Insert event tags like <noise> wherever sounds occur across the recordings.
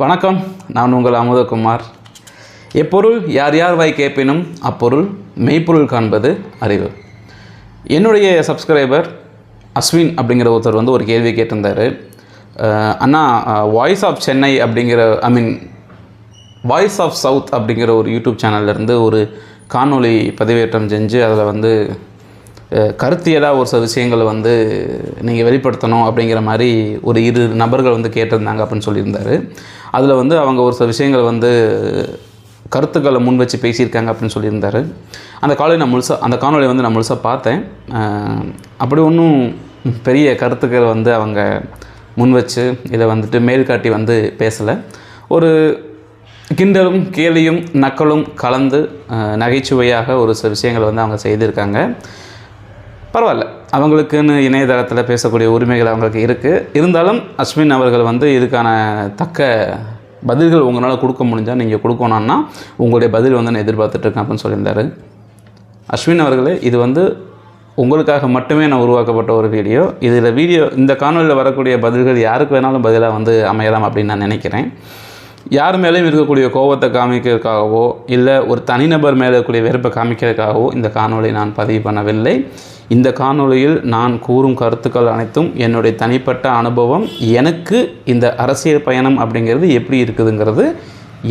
வணக்கம் நான் உங்கள் அமுதகுமார். எப்பொருள் யார் யார் வாய் கேட்பினும் அப்பொருள் மெய்ப்பொருள் காண்பது அறிவு. என்னுடைய சப்ஸ்கிரைபர் அஸ்வின் அப்படிங்கிற ஒருத்தர் வந்து ஒரு கேள்வி கேட்டிருந்தார். அண்ணா வாய்ஸ் ஆஃப் சென்னை அப்படிங்கிற I mean voice of south அப்படிங்கிற ஒரு யூடியூப் சேனல்லேருந்து ஒரு காணொளி பதிவேற்றம் செஞ்சு அதில் வந்து அஹ், கருத்தியலாக ஒரு சில விஷயங்களை வந்து நீங்கள் வெளிப்படுத்தணும் அப்படிங்கிற மாதிரி ஒரு இரு நபர்கள் வந்து கேட்டிருந்தாங்க அப்படின்னு சொல்லியிருந்தார். அதில் வந்து அவங்க ஒரு சில விஷயங்களை வந்து கருத்துக்களை முன் வச்சு பேசியிருக்காங்க அப்படின்னு சொல்லியிருந்தாரு. அந்த காலையில் நான் முழுசாக அந்த காணொலி வந்து நான் முழுசாக பார்த்தேன். அப்படி ஒன்றும் பெரிய கருத்துக்கள் வந்து அவங்க முன் வச்சு இதை வந்துட்டு மேல் காட்டி வந்து பேசலை. ஒரு கிண்டலும் கேலியும் நக்கலும் கலந்து நகைச்சுவையாக ஒரு சில விஷயங்களை வந்து அவங்க செய்திருக்காங்க. பரவாயில்ல. அவங்களுக்குன்னு இணையதளத்தில் பேசக்கூடிய உரிமைகள் அவங்களுக்கு இருக்குது இருந்தாலும் அஸ்வின் அவர்கள் வந்து இதுக்கான தக்க பதில்கள் உங்களால் கொடுக்க முடிஞ்சால் நீங்கள் கொடுக்கணும்னா உங்களுடைய பதில் வந்து நான் எதிர்பார்த்துட்ருக்கேன் அப்படின்னு சொல்லியிருந்தாரு. அஸ்வின் அவர்களே இது வந்து உங்களுக்காக மட்டுமே நான் உருவாக்கப்பட்ட ஒரு வீடியோ. இதில் வீடியோ இந்த காணொலியில் வரக்கூடிய பதில்கள் யாருக்கு வேணாலும் பதிலாக வந்து அமையலாம் அப்படின்னு நான் நினைக்கிறேன். யார் மேலேயும் இருக்கக்கூடிய கோபத்தை காமிக்கிறதுக்காகவோ இல்லை ஒரு தனிநபர் மேலே இருக்கக்கூடிய வெறுப்பை காமிக்கிறதுக்காகவோ இந்த காணொலியை நான் பதிவு பண்ணவில்லை. இந்த காணொளியில் நான் கூறும் கருத்துக்கள் அனைத்தும் என்னுடைய தனிப்பட்ட அனுபவம் எனக்கு இந்த அரசியல் பயணம் அப்படிங்கிறது எப்படி இருக்குதுங்கிறது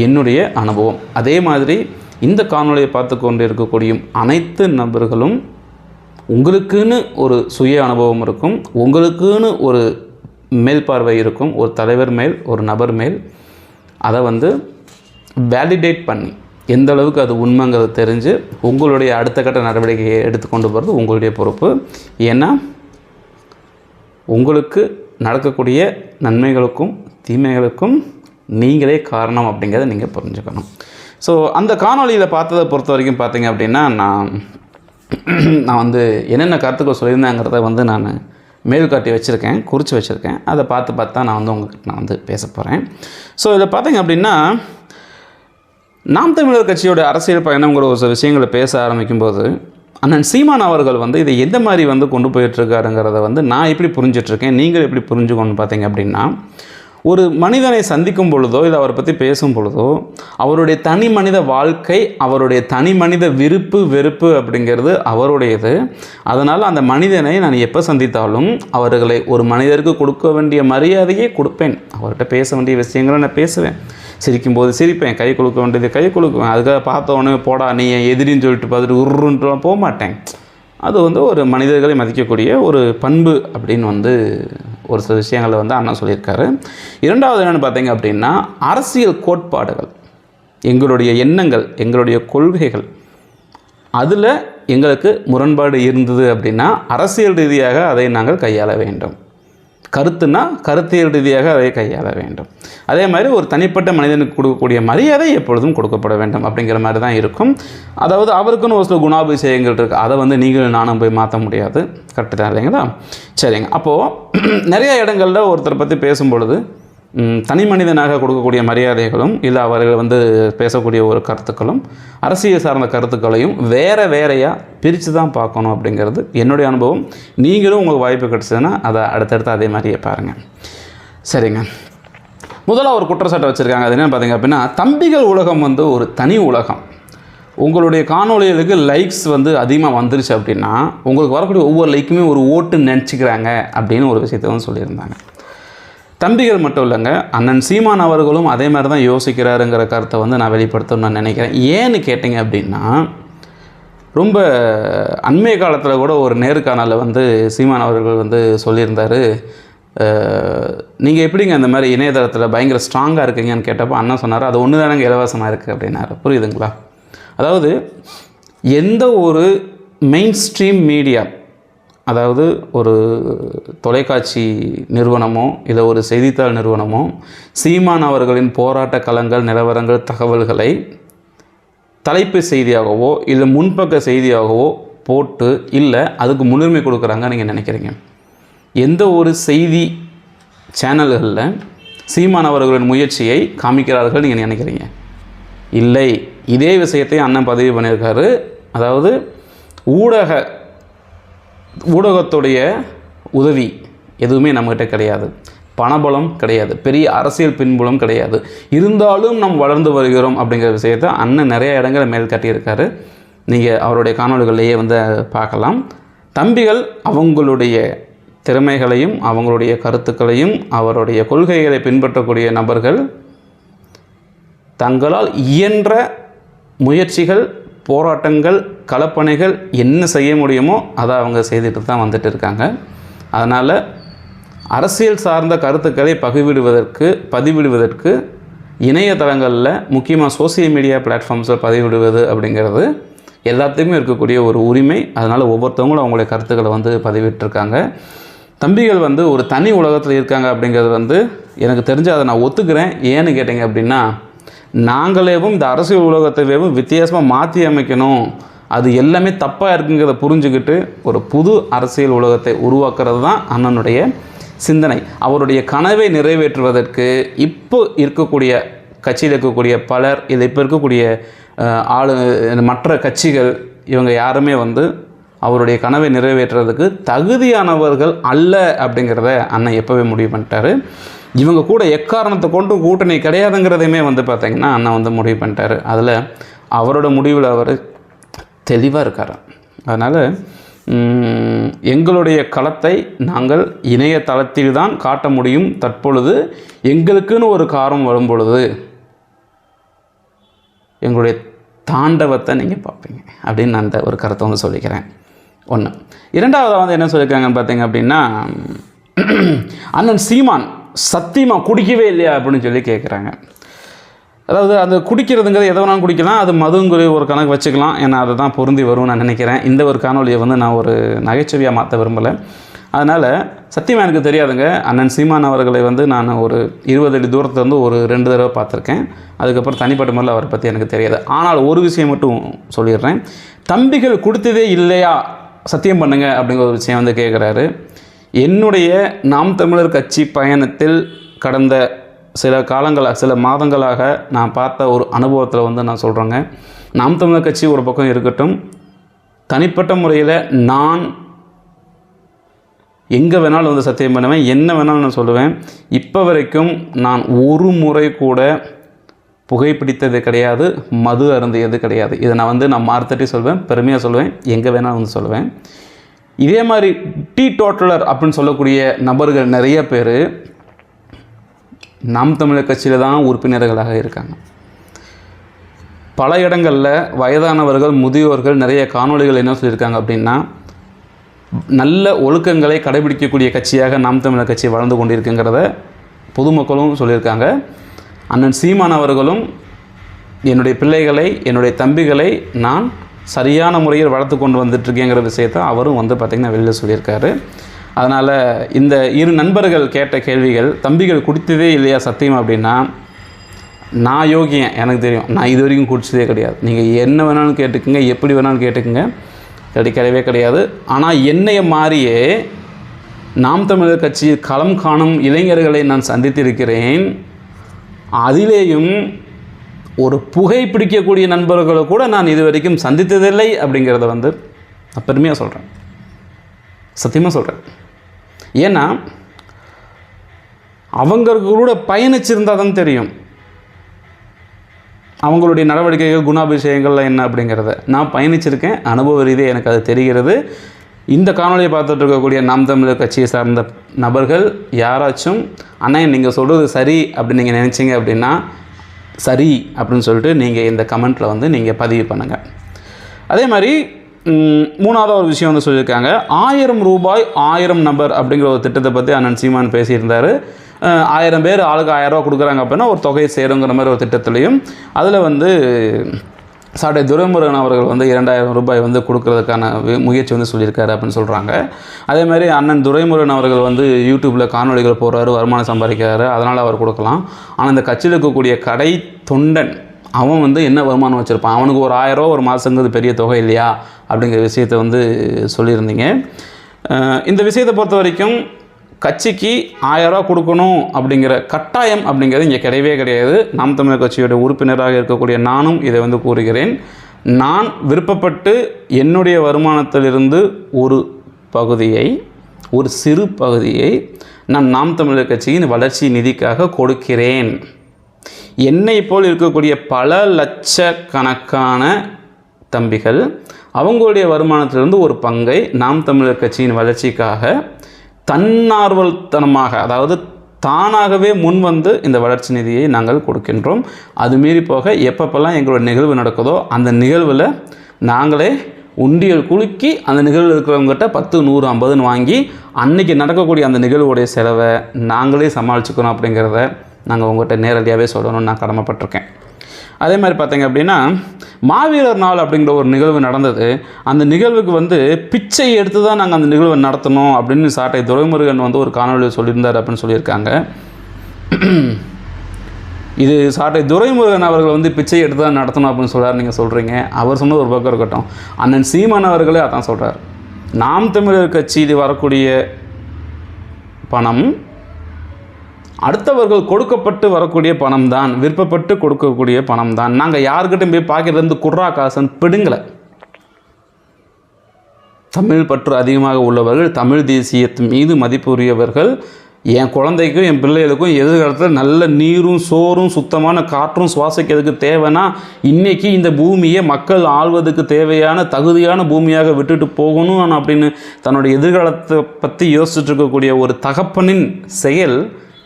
என்னுடைய அனுபவம். அதே மாதிரி இந்த காணொளியை பார்த்து கொண்டு இருக்கக்கூடிய அனைத்து நபர்களும் உங்களுக்குன்னு ஒரு சுய அனுபவம் இருக்கும் உங்களுக்குன்னு ஒரு மேல் பார்வை இருக்கும் ஒரு தலைவர் மேல் ஒரு நபர் மேல். அதை வந்து வேலிடேட் பண்ணி எந்த அளவுக்கு அது உண்மைங்கிறது தெரிஞ்சு உங்களுடைய அடுத்த கட்ட நடவடிக்கையை எடுத்துக்கொண்டு போகிறது உங்களுடைய பொறுப்பு. ஏன்னா உங்களுக்கு நடக்கக்கூடிய நன்மைகளுக்கும் தீமைகளுக்கும் நீங்களே காரணம் அப்படிங்கிறத நீங்கள் புரிஞ்சுக்கணும். ஸோ அந்த காணொளியில் பார்த்ததை பொறுத்த வரைக்கும் பார்த்தீங்க அப்படின்னா நான் நான் வந்து என்னென்ன கருத்துக்கள் சொல்லியிருந்தேங்கிறத வந்து நான் மேல் காட்டி வச்சுருக்கேன் குறித்து வச்சுருக்கேன். அதை பார்த்து பார்த்து தான் நான் வந்து உங்ககிட்ட நான் வந்து பேச போகிறேன் ஸோ இதில் பார்த்தீங்க அப்படின்னா நாம் தமிழர் கட்சியோட அரசியல் பயணங்கிற ஒரு சில விஷயங்களை பேச ஆரம்பிக்கும்போது அண்ணன் சீமான் அவர்கள் வந்து இதை எந்த மாதிரி வந்து கொண்டு போயிட்டுருக்காருங்கிறத வந்து நான் எப்படி புரிஞ்சிட்ருக்கேன் நீங்கள் எப்படி புரிஞ்சுக்கணும்னு பார்த்தீங்க அப்படின்னா ஒரு மனிதனை சந்திக்கும் பொழுதோ இல்லை அவரை பற்றி பேசும் பொழுதோ அவருடைய தனி மனித வாழ்க்கை அவருடைய தனி மனித விருப்பு வெறுப்பு அப்படிங்கிறது அவருடையது. அதனால் அந்த மனிதனை நான் எப்போ சந்தித்தாலும் அவர்களை ஒரு மனிதருக்கு கொடுக்க வேண்டிய மரியாதையை கொடுப்பேன். அவர்கிட்ட பேச வேண்டிய விஷயங்களை நான் பேசுவேன். சிரிக்கும்போது சிரிப்பேன். கை கொடுக்க வேண்டியது கை கொடுக்குவேன் அதுக்காக பார்த்த உடனே போடா நீ எதிரின்னு சொல்லிட்டு பார்த்துட்டு உருன்ட்டுலாம் போக மாட்டேன். அது வந்து ஒரு மனிதர்களை மதிக்கக்கூடிய ஒரு பண்பு அப்படின்னு வந்து ஒரு சில விஷயங்களை வந்து அண்ணா சொல்லியிருக்காரு. இரண்டாவது என்னென்னு பார்த்தீங்க அப்படின்னா அரசியல் கோட்பாடுகள் எங்களுடைய எண்ணங்கள் எங்களுடைய கொள்கைகள் அதில் எங்களுக்கு முரண்பாடு இருந்தது அப்படின்னா அரசியல் ரீதியாக அதை நாங்கள் கையாள வேண்டும். கருத்துனா கருத்தியல் ரீதியாக அதை கையாள வேண்டும். அதே மாதிரி ஒரு தனிப்பட்ட மனிதனுக்கு கொடுக்கக்கூடிய மரியாதை எப்பொழுதும் கொடுக்கப்பட வேண்டும் அப்படிங்கிற மாதிரி தான் இருக்கும். அதாவது அவருக்குன்னு ஒரு சில குணாபிஷேகங்கள் இருக்குது அதை வந்து நீங்களும் நானும் போய் மாற்ற முடியாது. கரெக்டு தான் இல்லைங்களா? சரிங்க. அப்போது <clears throat> நிறைய இடங்களில் ஒருத்தரை பற்றி பேசும்பொழுது தனி மனிதனாக கொடுக்கக்கூடிய மரியாதைகளும் இல்லை அவர்கள் வந்து பேசக்கூடிய ஒரு கருத்துக்களும் அரசியல் சார்ந்த கருத்துக்களையும் வேறு வேறையாக பிரித்து தான் பார்க்கணும் அப்படிங்கிறது என்னுடைய அனுபவம். நீங்களும் உங்களுக்கு வாய்ப்பு கிடச்சதுன்னா அதை அடுத்தடுத்து அதே மாதிரியே பாருங்கள் சரிங்க. முதல்ல ஒரு குற்றச்சாட்டை வச்சுருக்காங்க. அது என்ன பார்த்தீங்க அப்படின்னா தம்பிகள் உலகம் வந்து ஒரு தனி உலகம். உங்களுடைய காணொளிகளுக்கு லைக்ஸ் வந்து அதிகமாக வந்துருச்சு அப்படின்னா உங்களுக்கு வரக்கூடிய ஒவ்வொரு லைக்குமே ஒரு ஓட்டுன்னு நினச்சிக்கிறாங்க அப்படின்னு ஒரு விஷயத்தை வந்து சொல்லியிருந்தாங்க. தம்பிகள் மட்டும் இல்லைங்க அண்ணன் சீமான் அவர்களும் அதே மாதிரி தான் யோசிக்கிறாருங்கிற கருத்தை வந்து நான் வெளிப்படுத்தணும்னு நான் நினைக்கிறேன். ஏன்னு கேட்டிங்க அப்படின்னா ரொம்ப அண்மைய காலத்தில் கூட ஒரு நேர்காணலில் வந்து சீமான் அவர்கள் வந்து சொல்லியிருந்தார் நீங்கள் எப்படிங்க இந்த மாதிரி இணையதளத்தில் பயங்கர ஸ்ட்ராங்காக இருக்கீங்கன்னு கேட்டப்போ அண்ணன் சொன்னார் அது ஒன்று தானங்க இலவசமாக இருக்குது அப்படின்னாரு. புரியுதுங்களா? அதாவது எந்த ஒரு மெயின் ஸ்ட்ரீம் மீடியா அதாவது ஒரு தொலைக்காட்சி நிறுவனமோ இல்லை ஒரு செய்தித்தாள் நிறுவனமோ சீமான் அவர்களின் போராட்ட களங்கள் நிலவரங்கள் தகவல்களை தலைப்பு செய்தியாகவோ இல்லை முன்பக்க செய்தியாகவோ போட்டு இல்லை அதுக்கு முன்னுரிமை கொடுக்குறாங்க நீங்கள் நினைக்கிறீங்க. எந்த ஒரு செய்தி சேனல்களில் சீமான் அவர்களின் முயற்சியை காமிக்கிறார்கள் நீங்கள் நினைக்கிறீங்க? இல்லை. இதே விஷயத்தை அண்ணன் பதிவு பண்ணியிருக்காரு. அதாவது ஊடக ஊடகத்துடைய உதவி எதுவுமே நம்மகிட்ட கிடையாது. பணபலம் கிடையாது. பெரிய அரசியல் பின்புலம் கிடையாது. இருந்தாலும் நாம் வளர்ந்து வருகிறோம் அப்படிங்கிற விஷயத்தை அண்ணன் நிறைய இடங்களை மேல் காட்டியிருக்காரு. நீங்கள் அவருடைய காணொளிகள்லேயே வந்து பார்க்கலாம். தம்பிகள் அவங்களுடைய திறமைகளையும் அவங்களுடைய கருத்துக்களையும் அவருடைய கொள்கைகளை பின்பற்றக்கூடிய நபர்கள் தங்களால் இயன்ற முயற்சிகள் போராட்டங்கள் களப்பணிகள் என்ன செய்ய முடியுமோ அதை அவங்க செய்துட்டு தான் வந்துட்டு இருக்காங்க. அதனால் அரசியல் சார்ந்த கருத்துக்களை பகிர்விடுவதற்கு பதிவிடுவதற்கு இணையதளங்களில் முக்கியமாக சோசியல் மீடியா பிளாட்ஃபார்ம்ஸில் பதிவிடுவது அப்படிங்கிறது எல்லாத்துக்குமே இருக்கக்கூடிய ஒரு உரிமை. அதனால் ஒவ்வொருத்தவங்களும் அவங்களுடைய கருத்துக்களை வந்து பதிவிட்டிருக்காங்க. தம்பிகள் வந்து ஒரு தனி உலகத்தில் இருக்காங்க அப்படிங்கிறது வந்து எனக்கு தெரிஞ்சு அதை நான் ஒத்துக்கிறேன். ஏன்னு கேட்டிங்க அப்படின்னா நாங்களேவும் இந்த அரசியல் உலகத்தையும் வித்தியாசமாக மாற்றி அமைக்கணும். அது எல்லாமே தப்பாக இருக்குங்கிறத புரிஞ்சுக்கிட்டு ஒரு புது அரசியல் உலகத்தை உருவாக்குறது தான் அண்ணனுடைய சிந்தனை. அவருடைய கனவை நிறைவேற்றுவதற்கு இப்போ இருக்கக்கூடிய கட்சியில் இருக்கக்கூடிய பலர் இதை இப்போ இருக்கக்கூடிய ஆளு மற்ற கட்சிகள் இவங்க யாருமே வந்து அவருடைய கனவை நிறைவேற்றுறதுக்கு தகுதியானவர்கள் அல்ல அப்படிங்கிறத அண்ணன் எப்போவே முடிவு பண்ணிட்டாரு. இவங்க கூட எக்காரணத்தை கொண்டு கூட்டணி கிடையாதுங்கிறதையுமே வந்து பார்த்திங்கன்னா அண்ணன் வந்து முடிவு பண்ணிட்டாரு. அதில் அவரோட முடிவில் அவர் தெளிவாக இருக்கார். அதனால் எங்களுடைய களத்தை நாங்கள் இணையதளத்தில் தான் காட்ட முடியும். தற்பொழுது எங்களுக்குன்னு ஒரு காரம் வரும் பொழுது எங்களுடைய தாண்டவத்தை நீங்கள் பார்ப்பீங்க அப்படின்னு நான் அந்த ஒரு கருத்தை வந்து சொல்லிக்கிறேன். ஒன்று இரண்டாவதாக வந்து என்ன சொல்லியிருக்காங்கன்னு பார்த்தீங்க அப்படின்னா அண்ணன் சீமான் சத்தியமாக குடிக்கவே இல்லையா அப்படின்னு சொல்லி கேட்குறாங்க அதாவது அது குடிக்கிறதுங்கிறது எதை வேணாலும் குடிக்கலாம் அது மதுங்கிற ஒரு கணக்கு வச்சுக்கலாம் ஏன்னா அதை தான் பொருந்தி வரும்னு நான் நினைக்கிறேன். இந்த ஒரு காணொலியை வந்து நான் ஒரு நகைச்சுவையாக மாற்ற விரும்பலை. அதனால் சத்தியமாக எனக்கு தெரியாதுங்க. அண்ணன் சீமான் அவர்களை வந்து நான் ஒரு இருபது அடி தூரத்தில் வந்து ஒரு ரெண்டு தடவை பார்த்துருக்கேன். அதுக்கப்புறம் தனிப்பட்ட முறையில் அவரை பற்றி எனக்கு தெரியாது. ஆனால் ஒரு விஷயம் மட்டும் சொல்லிடுறேன். தம்பிகள் கொடுத்ததே இல்லையா? சத்தியம் பண்ணுங்க அப்படிங்கிற ஒரு விஷயம் வந்து கேட்குறாரு என்னுடைய நாம் தமிழர் கட்சி பயணத்தில் கடந்த சில காலங்களாக சில மாதங்களாக நான் பார்த்த ஒரு அனுபவத்தில் வந்து நான் சொல்கிறேங்க நாம் தமிழர் கட்சி ஒரு பக்கம் இருக்கட்டும் தனிப்பட்ட முறையில் நான் எங்கே வேணாலும் வந்து சத்தியம் பண்ணுவேன் என்ன வேணாலும் நான் சொல்லுவேன். இப்போ வரைக்கும் நான் ஒரு முறை கூட புகைப்பிடித்தது கிடையாது மது அருந்தியது கிடையாது. இதை நான் வந்து நான் மார்த்தட்டி சொல்வேன் பெருமையாக சொல்லுவேன் எங்கே வேணாலும் வந்து சொல்லுவேன். இதே மாதிரி டீ டோட்டலர் அப்படின்னு சொல்லக்கூடிய நபர்கள் நிறைய பேர் நாம் தமிழர் கட்சியில் தான் உறுப்பினர்களாக இருக்காங்க. பல இடங்களில் வயதானவர்கள் முதியோர்கள் நிறைய காணொளிகள் என்ன சொல்லியிருக்காங்க அப்படின்னா நல்ல ஒழுக்கங்களை கடைபிடிக்கக்கூடிய கட்சியாக நாம் தமிழர் கட்சி வளர்ந்து கொண்டிருக்குங்கிறத பொதுமக்களும் சொல்லியிருக்காங்க. அண்ணன் சீமான் அவர்களும் என்னுடைய பிள்ளைகளை என்னுடைய தம்பிகளை நான் சரியான முறையில் வளர்த்து கொண்டு வந்துட்டுருக்கேங்கிற விஷயத்தை அவரும் வந்து பார்த்திங்கன்னா வெளியில் சொல்லியிருக்காரு. அதனால் இந்த இரு நண்பர்கள் கேட்ட கேள்விகள் தம்பிகள் குடித்ததே இல்லையா சத்தியம் அப்படின்னா நான் யோகியன் எனக்கு தெரியும். நான் இது வரைக்கும் குடிச்சதே கிடையாது. நீங்கள் என்ன வேணாலும் கேட்டுக்குங்க எப்படி வேணாலும் கேட்டுக்குங்க. கிடைக்கவே கிடையாது. ஆனால் என்னைய மாறியே நாம் தமிழர் கட்சியில் களம் காணும் இளைஞர்களை நான் சந்தித்திருக்கிறேன். அதிலேயும் ஒரு புகை பிடிக்கக்கூடிய நண்பர்களை கூட நான் இது வரைக்கும் சந்தித்ததில்லை அப்படிங்கிறத வந்து நான் பெருமையாக சொல்கிறேன் சத்தியமாக சொல்கிறேன் ஏன்னா அவங்களோட பயணிச்சிருந்தால் தான் தெரியும். அவங்களுடைய நடவடிக்கைகள் குணாபிஷேகங்கள்லாம் என்ன அப்படிங்கிறத. நான் பயணிச்சிருக்கேன். அனுபவ ரீதியாக எனக்கு அது தெரிகிறது. இந்த காணொலியை பார்த்துட்டு இருக்கக்கூடிய நாம் தமிழர் கட்சியை சார்ந்த நபர்கள் யாராச்சும் அண்ணன் நீங்கள் சொல்கிறது சரி அப்படின்னு நீங்கள் நினச்சிங்க அப்படின்னா சரி அப்படின்னு சொல்லிட்டு நீங்கள் இந்த கமெண்ட்டில் வந்து நீங்கள் பதிவு பண்ணுங்கள் அதே மாதிரி மூணாவது ஒரு விஷயம் வந்து சொல்லியிருக்காங்க. ஆயிரம் ரூபாய் ஆயிரம் நபர் அப்படிங்கிற ஒரு திட்டத்தை பற்றி அண்ணன் சீமான் பேசியிருந்தார். ஆயிரம் பேர் ஆளுக்கு ஆயிரம் ரூபா கொடுக்குறாங்க அப்படின்னா ஒரு தொகை சேருங்கிற மாதிரி ஒரு திட்டத்துலேயும் அதில் வந்து சாட்டை துரைமுருகன் அவர்கள் வந்து இரண்டாயிரம் ரூபாய் வந்து கொடுக்கறதுக்கான முயற்சி வந்து சொல்லியிருக்காரு அப்படின்னு சொல்கிறாங்க அதே மாதிரி அண்ணன் துரைமுருகன் அவர்கள் வந்து யூடியூப்பில் காணொலிகள் போடுறாரு வருமானம் சம்பாதிக்கிறாரு அதனால் அவர் கொடுக்கலாம். ஆனால் இந்த கட்சியில் இருக்கக்கூடிய கடை தொண்டன் அவன் வந்து என்ன வருமானம் வச்சுருப்பான்? அவனுக்கு ஒரு ஆயிரம் ரூபா ஒரு மாதங்கிறது பெரிய தொகை இல்லையா? அப்படிங்கிற விஷயத்தை வந்து சொல்லியிருந்தீங்க. இந்த விஷயத்தை பொறுத்த வரைக்கும் கட்சிக்கு ஆயிரம் ரூபா கொடுக்கணும் அப்படிங்கிற கட்டாயம் அப்படிங்கிறது இங்கே கிடையவே கிடையாது. நாம் தமிழர் கட்சியோட உறுப்பினராக இருக்கக்கூடிய நானும் இதை வந்து கூறுகிறேன். நான் விருப்பப்பட்டு என்னுடைய வருமானத்திலிருந்து ஒரு பகுதியை ஒரு சிறு பகுதியை நான் நாம் தமிழர் கட்சியின் வளர்ச்சி நிதிக்காக கொடுக்கிறேன். என்னை போல் இருக்கக்கூடிய பல லட்சக்கணக்கான தம்பிகள் அவங்களுடைய வருமானத்திலிருந்து ஒரு பங்கை நாம் தமிழர் கட்சியின் வளர்ச்சிக்காக தன்னார்வல்தனமாக அதாவது தானாகவே முன் வந்து இந்த வளர்ச்சி நிதியை நாங்கள் கொடுக்கின்றோம். அது மீறி போக எப்பப்பெல்லாம் எங்களோட நிகழ்வு நடக்குதோ அந்த நிகழ்வில் நாங்களே உண்டியல் குலுக்கி அந்த நிகழ்வு இருக்கிறவங்ககிட்ட பத்து நூறு ஐம்பதுன்னு வாங்கி அன்றைக்கி நடக்கக்கூடிய அந்த நிகழ்வுடைய செலவை நாங்களே சமாளிச்சுக்கணும் அப்படிங்கிறத நாங்கள் உங்கள்கிட்ட நேரடியாகவே சொல்லணும்னு நான் கடமைப்பட்டிருக்கேன். அதே மாதிரி பார்த்தீங்க அப்படின்னா மாவீரர் நாள் அப்படிங்கிற ஒரு நிகழ்வு நடந்தது. அந்த நிகழ்வுக்கு வந்து பிச்சை எடுத்து தான் நாங்கள் அந்த நிகழ்வை நடத்தணும் அப்படின்னு சாட்டை துரைமுருகன் வந்து ஒரு காணொலியில் சொல்லியிருந்தார் அப்படின்னு சொல்லியிருக்காங்க. இது சாட்டை துரைமுருகன் அவர்கள் வந்து பிச்சை எடுத்து தான் நடத்தணும் அப்படின்னு சொல்கிறார் நீங்கள் சொல்கிறீங்க அவர் சொன்னது ஒரு பக்கம் இருக்கட்டும். அண்ணன் சீமான் அவர்களே அதான் சொல்கிறார் நாம் தமிழர் கட்சி இது வரக்கூடிய பணம் அடுத்தவர்கள் கொடுக்கப்பட்டு வரக்கூடிய பணம் தான் விருப்பப்பட்டு கொடுக்கக்கூடிய பணம் தான் நாங்கள் யாருக்கிட்டையும் போய் பாக்கெட்லேருந்து குர்ரா காசன் பிடுங்கலை. தமிழ் பற்று அதிகமாக உள்ளவர்கள் தமிழ் தேசியத்து மீது மதிப்புரியவர்கள் என் குழந்தைக்கும் என் பிள்ளைகளுக்கும் எதிர்காலத்தில் நல்ல நீரும் சோறும் சுத்தமான காற்றும் சுவாசிக்கிறதுக்கு தேவைன்னா இன்றைக்கி இந்த பூமியை மக்கள் ஆள்வதற்கு தேவையான தகுதியான பூமியாக விட்டுட்டு போகணும் அப்படின்னு தன்னுடைய எதிர்காலத்தை பற்றி யோசிச்சுட்டு இருக்கக்கூடிய ஒரு தகப்பனின் செயல்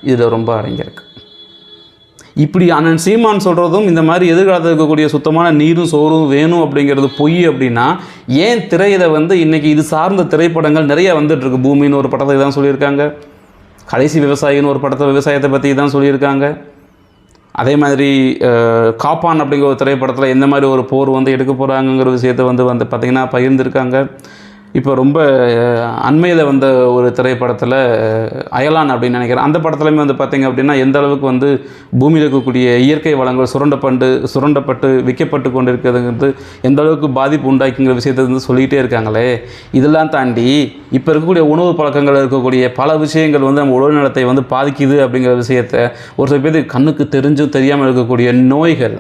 இதில் ரொம்ப அடங்கியிருக்கு. இப்படி அண்ணன் சீமான் சொல்கிறதும் இந்த மாதிரி எதிர்காலத்தில் இருக்கக்கூடிய சுத்தமான நீரும் சோறும் வேணும் அப்படிங்கிறது பொய் அப்படின்னா ஏன் திரையில வந்து இன்றைக்கி இது சார்ந்த திரைப்படங்கள் நிறைய வந்துட்டுருக்கு பூமின்னு ஒரு படத்தை தான் சொல்லியிருக்காங்க. கடைசி விவசாயின்னு ஒரு படத்தை விவசாயத்தை பற்றி தான் சொல்லியிருக்காங்க. அதே மாதிரி காப்பான் அப்படிங்கிற ஒரு திரைப்படத்தில் எந்த மாதிரி ஒரு போர் வந்து எடுக்க போகிறாங்கங்கிற விஷயத்தை வந்து வந்து பார்த்திங்கன்னா பகிர்ந்துருக்காங்க. இப்போ ரொம்ப அண்மையில் வந்த ஒரு திரைப்படத்தில் அயலான் அப்படின்னு நினைக்கிறேன். அந்த படத்துலையுமே வந்து பார்த்திங்க அப்படின்னா எந்த அளவுக்கு வந்து பூமியில் இருக்கக்கூடிய இயற்கை வளங்கள் சுரண்டப்பண்டு சுரண்டப்பட்டு விற்கப்பட்டு கொண்டு இருக்கிறதுங்கிறது எந்த அளவுக்கு பாதிப்பு உண்டாக்குங்கிற விஷயத்தை வந்து சொல்லிக்கிட்டே இருக்காங்களே. இதெல்லாம் தாண்டி இப்போ இருக்கக்கூடிய உணவு பழக்கங்கள் இருக்கக்கூடிய பல விஷயங்கள் வந்து நம்ம உடல் நலத்தை வந்து பாதிக்குது அப்படிங்கிற விஷயத்தை ஒரு சில பேருக்கு கண்ணுக்கு தெரிஞ்சும் தெரியாமல் இருக்கக்கூடிய நோய்கள்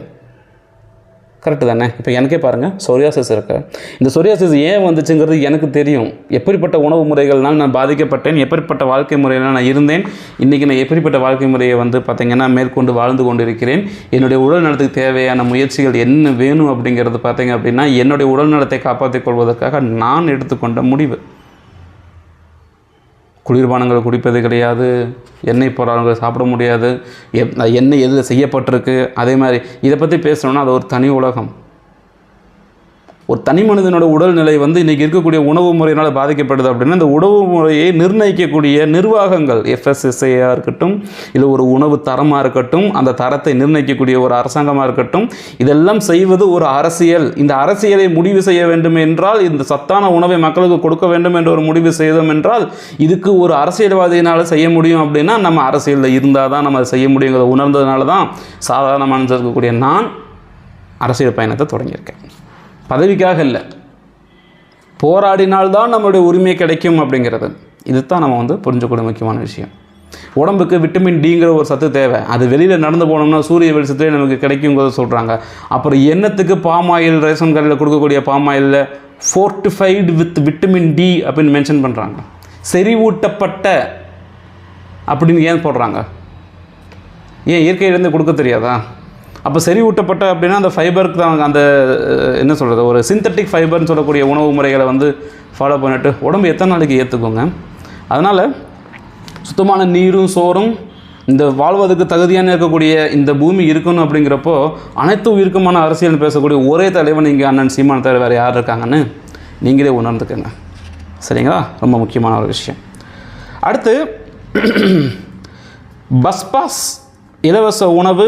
கரெக்டு தானே? இப்போ எனக்கே பாருங்கள் சொரியாசிஸ் இருக்கு. இந்த சொரியாசிஸ் ஏன் வந்துச்சுங்கிறது எனக்கு தெரியும். எப்படிப்பட்ட உணவு முறைகள்னால் நான் பாதிக்கப்பட்டேன் எப்படிப்பட்ட வாழ்க்கை முறையில் நான் இருந்தேன் இன்றைக்கி நான் எப்படிப்பட்ட வாழ்க்கை முறையை வந்து பார்த்திங்கன்னா மேற்கொண்டு வாழ்ந்து கொண்டு இருக்கிறேன் என்னுடைய உடல் நலத்துக்கு தேவையான முயற்சிகள் என்ன வேணும் அப்படிங்கிறது பார்த்தீங்க அப்படின்னா என்னுடைய உடல் நலத்தை காப்பாற்றிக் கொள்வதற்காக நான் எடுத்துக்கொண்ட முடிவு. குளிர்பானங்கள் குடிப்பது கிடையாது எண்ணெய் பொருளாதாரங்கள் சாப்பிட முடியாது எப்- எண்ணெய் எது செய்யப்பட்டிருக்கு அதே மாதிரி இதை பற்றி பேசணுன்னா அது ஒரு தனி உலகம். ஒரு தனி மனிதனோட உடல்நிலை வந்து இன்றைக்கி இருக்கக்கூடிய உணவு முறையினால் பாதிக்கப்படுது அப்படின்னா இந்த உணவு முறையை நிர்ணயிக்கக்கூடிய நிர்வாகங்கள் எஃப்எஸ்எஸ்ஐயாக இருக்கட்டும் இல்லை ஒரு உணவு தரமாக இருக்கட்டும் அந்த தரத்தை நிர்ணயிக்கக்கூடிய ஒரு அரசாங்கமாக இருக்கட்டும் இதெல்லாம் செய்வது ஒரு அரசியல். இந்த அரசியலை முடிவு செய்ய வேண்டும் என்றால் இந்த சத்தான உணவை மக்களுக்கு கொடுக்க வேண்டும் என்ற ஒரு முடிவு செய்தோம் என்றால் இதுக்கு ஒரு அரசியல்வாதியினால் செய்ய முடியும் அப்படின்னா நம்ம அரசியலில் இருந்தால் தான் நம்ம அதை செய்ய முடியுங்கிறத உணர்ந்ததுனால தான் சாதாரண மனுஷன் இருக்கக்கூடிய நான் அரசியல் பயணத்தை தொடங்கியிருக்கேன். பதவிக்காக இல்லை. போராடினால்தான் நம்மளுடைய உரிமை கிடைக்கும் அப்படிங்கிறது. இதுதான் நம்ம வந்து புரிஞ்சக்கூடிய முக்கியமான விஷயம். உடம்புக்கு விட்டமின் டிங்கிற ஒரு சத்து தேவை. அது வெளியில் நடந்து போனோம்னா சூரிய வெளிச்சத்திலே நமக்கு கிடைக்குங்கிறத சொல்கிறாங்க அப்புறம் எண்ணத்துக்கு பாம் ஆயில் ரேஷன் கடையில் கொடுக்கக்கூடிய பாம் ஆயிலில் ஃபோர்டிஃபைடு வித் விட்டமின் டி அப்படின்னு மென்ஷன் பண்ணுறாங்க செறிவூட்டப்பட்ட அப்படின்னு ஏன் போடுறாங்க? ஏன் இயற்கையிலேருந்து கொடுக்க தெரியாதா? அப்போ செறிவூட்டப்பட்ட அப்படின்னா அந்த ஃபைபருக்கு தான் அந்த என்ன சொல்கிறது ஒரு சிந்தட்டிக் ஃபைபர்னு சொல்லக்கூடிய உணவு முறைகளை வந்து ஃபாலோ பண்ணிட்டு உடம்பு எத்தனை நாளைக்கு ஏற்றுக்கோங்க அதனால் சுத்தமான நீரும் சோறும் இந்த வாழ்வதற்கு தகுதியான இருக்கக்கூடிய இந்த பூமி இருக்கணும் அப்படிங்கிறப்போ அனைத்து உயிருக்குமான அரசியல் பேசக்கூடிய ஒரே தலைவன் இங்கே அண்ணன் சீமான தலைவர் வேறு யார் இருக்காங்கன்னு நீங்களே உணர்ந்துக்கங்க. சரிங்களா? ரொம்ப முக்கியமான ஒரு விஷயம். அடுத்து <clears throat> பஸ் பாஸ் இலவச உணவு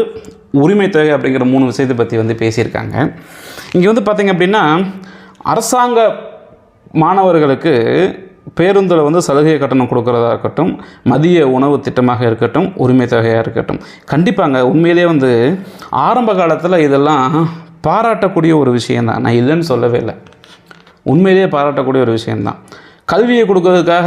உரிமை தொகை அப்படிங்கிற மூணு விஷயத்தை பற்றி வந்து பேசியிருக்காங்க. இங்கே வந்து பார்த்திங்க அப்படின்னா அரசாங்க மாணவர்களுக்கு பேருந்தில் வந்து சலுகை கட்டணம் கொடுக்குறதா இருக்கட்டும் மதிய உணவு திட்டமாக இருக்கட்டும் உரிமை தொகையாக இருக்கட்டும். கண்டிப்பாங்க உண்மையிலேயே வந்து ஆரம்ப காலத்தில் இதெல்லாம் பாராட்டக்கூடிய ஒரு விஷயந்தான் நான் இல்லைன்னு சொல்லவே இல்லை. உண்மையிலேயே பாராட்டக்கூடிய ஒரு விஷயந்தான் கல்வியை கொடுக்கறதுக்காக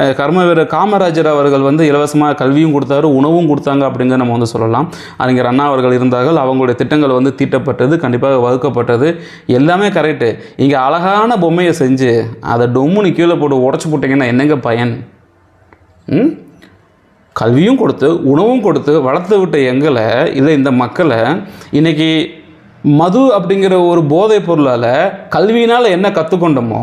அஹ், கர்ம வீரர் காமராஜர் அவர்கள் வந்து இலவசமாக கல்வியும் கொடுத்தாரு உணவும் கொடுத்தாங்க அப்படிங்கிற நம்ம வந்து சொல்லலாம். அறிஞர் அண்ணா அவர்கள் இருந்தார்கள் அவங்களுடைய திட்டங்கள் வந்து தீட்டப்பட்டது கண்டிப்பாக வகுக்கப்பட்டது. எல்லாமே கரெக்டு இங்கே அழகான பொம்மையை செஞ்சு அதை டொம்முன்னு கீழே போட்டு உடச்சி போட்டிங்கன்னா என்னங்க பயன்? ம்? கல்வியும் கொடுத்து உணவும் கொடுத்து வளர்த்து விட்ட எங்களை இல்லை இந்த மக்களை இன்றைக்கி மது அப்படிங்கிற ஒரு போதைப் பொருளால் கல்வியினால் என்ன கற்றுக்கொண்டோமோ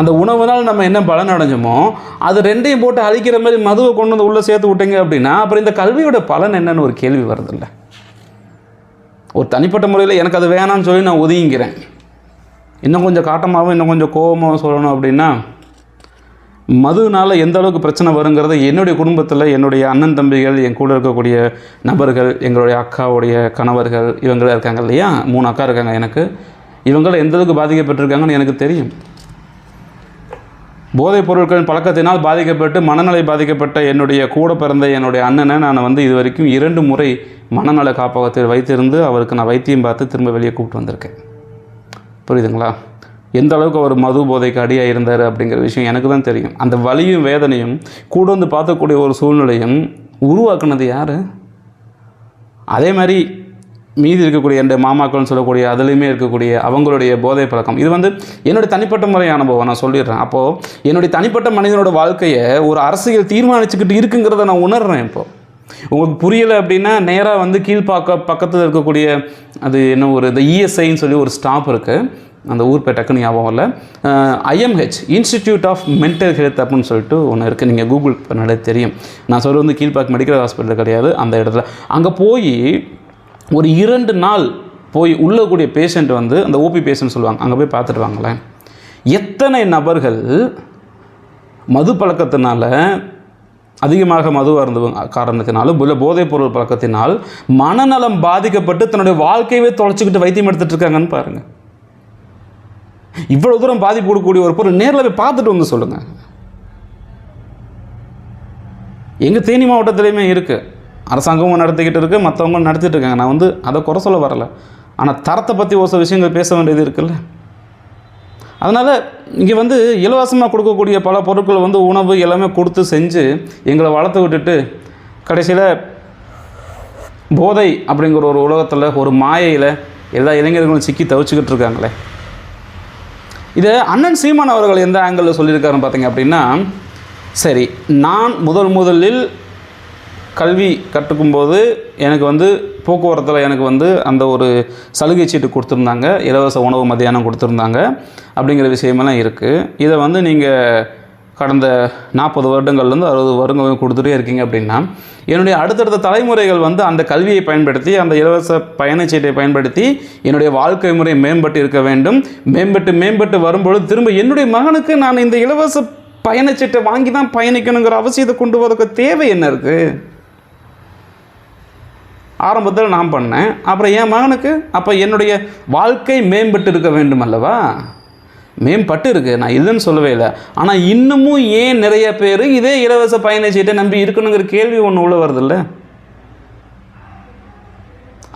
அந்த உணவுனால் நம்ம என்ன பலன் அடைஞ்சோமோ அது ரெண்டையும் போட்டு அழிக்கிற மாதிரி மதுவை கொண்டு வந்து உள்ளே சேர்த்து விட்டீங்க அப்படின்னா அப்புறம் இந்த கல்வியோட பலன் என்னன்னு ஒரு கேள்வி வருதில்ல. ஒரு தனிப்பட்ட முறையில் எனக்கு அது வேணாம்னு சொல்லி நான் ஒதுங்கிக்கிறேன். இன்னும் கொஞ்சம் காட்டமாகவும் இன்னும் கொஞ்சம் கோபமாகவும் சொல்லணும் அப்படின்னா மதுனால் எந்த அளவுக்கு பிரச்சனை வருங்கிறத என்னுடைய குடும்பத்தில் என்னுடைய அண்ணன் தம்பிகள் என் கூட இருக்கக்கூடிய நபர்கள் எங்களுடைய அக்காவுடைய கணவர்கள் இவங்களாம் இருக்காங்க இல்லையா? மூணு அக்கா இருக்காங்க எனக்கு. இவங்கள எந்த அளவுக்கு பாதிக்கப்பட்டிருக்காங்கன்னு எனக்கு தெரியும். போதைப் பொருட்களின் பழக்கத்தினால் பாதிக்கப்பட்டு மனநிலை பாதிக்கப்பட்ட என்னுடைய கூட பிறந்த என்னுடைய அண்ணனை நான் வந்து இது வரைக்கும் இரண்டு முறை மனநல காப்பகத்தில் வைத்திருந்து அவருக்கு நான் வைத்தியம் பார்த்து திரும்ப வெளியே கூப்பிட்டு வந்திருக்கேன். புரியுதுங்களா? எந்த அளவுக்கு அவர் மது போதைக்கு அடியாக இருந்தார் அப்படிங்கிற விஷயம் எனக்கு தான் தெரியும். அந்த வலியும் வேதனையும் கூட வந்து பார்க்கக்கூடிய ஒரு சூழ்நிலையும் உருவாக்குனது யார்? அதே மாதிரி மீதி இருக்கக்கூடிய என் மாமாக்கள்னு சொல்லக்கூடிய அதுலேயுமே இருக்கக்கூடிய அவங்களுடைய போதை பழக்கம். இது வந்து என்னுடைய தனிப்பட்ட முறை அனுபவம். நான் சொல்லிடுறேன். அப்போது என்னுடைய தனிப்பட்ட மனிதனோட வாழ்க்கையை ஒரு அரசியல் தீர்மானிச்சுக்கிட்டு இருக்குங்கிறத நான் உணர்றேன் இப்போது உங்களுக்கு புரியலை அப்படின்னா நேராக வந்து கீழ்ப்பாக்க பக்கத்தில் இருக்கக்கூடிய அது என்ன ஒரு இந்த இஎஸ்ஐன்னு சொல்லி ஒரு ஸ்டாப் இருக்குது அந்த ஊர் பேர் டக்குன்னு ஞாபகம் இல்லை I M H institute of mental health அப்படின்னு சொல்லிட்டு ஒன்று இருக்குது நீங்கள் கூகுள் பண்ணாலே தெரியும். நான் சொல்கிறது வந்து கீழ்ப்பாக்கு மெடிக்கல் ஹாஸ்பிட்டல் கிடையாது. அந்த இடத்துல. அங்கே போய் ஒரு இரண்டு நாள் போய் உள்ள கூடிய பேஷண்ட் வந்து அந்த ஓபி பேஷண்ட் சொல்லுவாங்க அங்கே போய் பார்த்துட்டு வாங்களேன் எத்தனை நபர்கள் மது பழக்கத்தினால அதிகமாக மது அருந்து காரணத்தினாலும் இல்லை போதைப் பொருள் பழக்கத்தினால் மனநலம் பாதிக்கப்பட்டு தன்னுடைய வாழ்க்கையவே தொலைச்சிக்கிட்டு வைத்தியம் எடுத்துகிட்டு இருக்காங்கன்னு பாருங்கள் இவ்வளோ தூரம் பாதிப்பு கொடுக்கக்கூடிய ஒரு பொருள் நேரில் போய் பார்த்துட்டு வந்து சொல்லுங்கள் எங்கள் தேனி மாவட்டத்துலேயுமே இருக்குது அரசாங்கமும் நடத்திக்கிட்டு இருக்குது மற்றவங்களும் நடத்திட்டு இருக்காங்க. நான் வந்து அதை குறை சொல்ல வரல. ஆனால் தரத்தை பற்றி ஒரு சில விஷயங்கள் பேச வேண்டியது இருக்குல்ல. அதனால் இங்கே வந்து இலவசமாக கொடுக்கக்கூடிய பல பொருட்கள் வந்து உணவு எல்லாமே கொடுத்து செஞ்சு எங்களை வளர்த்து விட்டுட்டு கடைசியில் போதை அப்படிங்கிற ஒரு உலகத்தில் ஒரு மாயையில் எல்லா இளைஞர்களும் சிக்கி தவிச்சுக்கிட்டு இருக்காங்களே. இதை அண்ணன் சீமான் அவர்கள் எந்த ஆங்கிளில் சொல்லியிருக்காருன்னு பார்த்தீங்க அப்படின்னா சரி நான் முதல் முதலில் கல்வி கற்றுக்கும்போது எனக்கு வந்து போக்குவரத்தில் எனக்கு வந்து அந்த ஒரு சலுகை சீட்டு கொடுத்துருந்தாங்க. இலவச உணவு மத்தியானம் கொடுத்துருந்தாங்க. அப்படிங்கிற விஷயமெல்லாம் இருக்குது இதை வந்து நீங்கள் கடந்த நாற்பது வருடங்கள்லேருந்து அறுபது வருடங்கள் கொடுத்துட்டே இருக்கீங்க அப்படின்னா என்னுடைய அடுத்தடுத்த தலைமுறைகள் வந்து அந்த கல்வியை பயன்படுத்தி அந்த இலவச பயணச்சீட்டை பயன்படுத்தி என்னுடைய வாழ்க்கை முறை மேம்பட்டு இருக்க வேண்டும். மேம்பட்டு மேம்பட்டு வரும்பொழுது திரும்ப என்னுடைய மகனுக்கு நான் இந்த இலவச பயணச்சீட்டை வாங்கி தான் பயணிக்கணுங்கிற அவசியத்தை கொண்டு வரதுக்கு தேவை என்ன இருக்குது ஆரம்பத்தில் நான் பண்ணேன். அப்புறம் என் மகனுக்கு அப்போ என்னுடைய வாழ்க்கை மேம்பட்டு இருக்க வேண்டும் அல்லவா? மேம்பட்டு இருக்குது நான் இல்லைன்னு சொல்லவே இல்லை. ஆனால் இன்னமும் ஏன் நிறைய பேர் இதே இலவச பயணச்சீட்டை நம்பி இருக்கணுங்கிற கேள்வி ஒன்று உள்ள வருதில்ல?